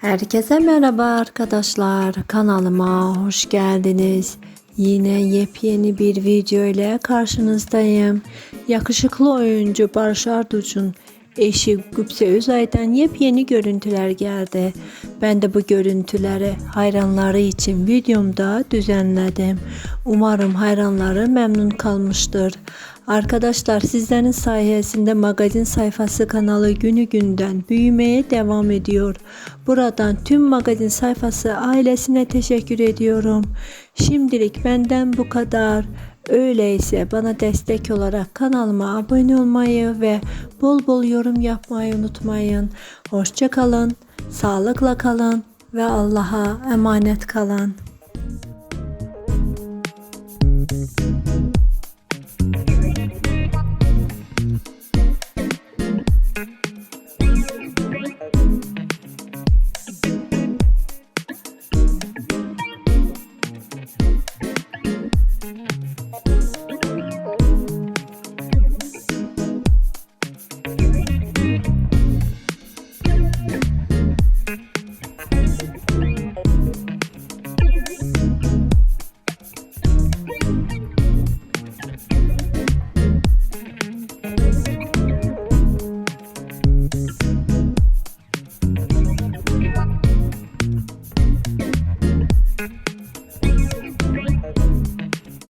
Herkese merhaba arkadaşlar. Kanalıma hoş geldiniz. Yine yepyeni bir video ile karşınızdayım. Yakışıklı oyuncu Barış Arduç'un eşi Gupse Özay'dan yepyeni görüntüler geldi. Ben de bu görüntüleri hayranları için videomda düzenledim. Umarım hayranları memnun kalmıştır. Arkadaşlar sizlerin sayesinde magazin sayfası kanalı günü günden büyümeye devam ediyor. Buradan tüm magazin sayfası ailesine teşekkür ediyorum. Şimdilik benden bu kadar. Öyleyse bana destek olarak kanalıma abone olmayı ve bol bol yorum yapmayı unutmayın. Hoşça kalın, sağlıkla kalın ve Allah'a emanet kalın.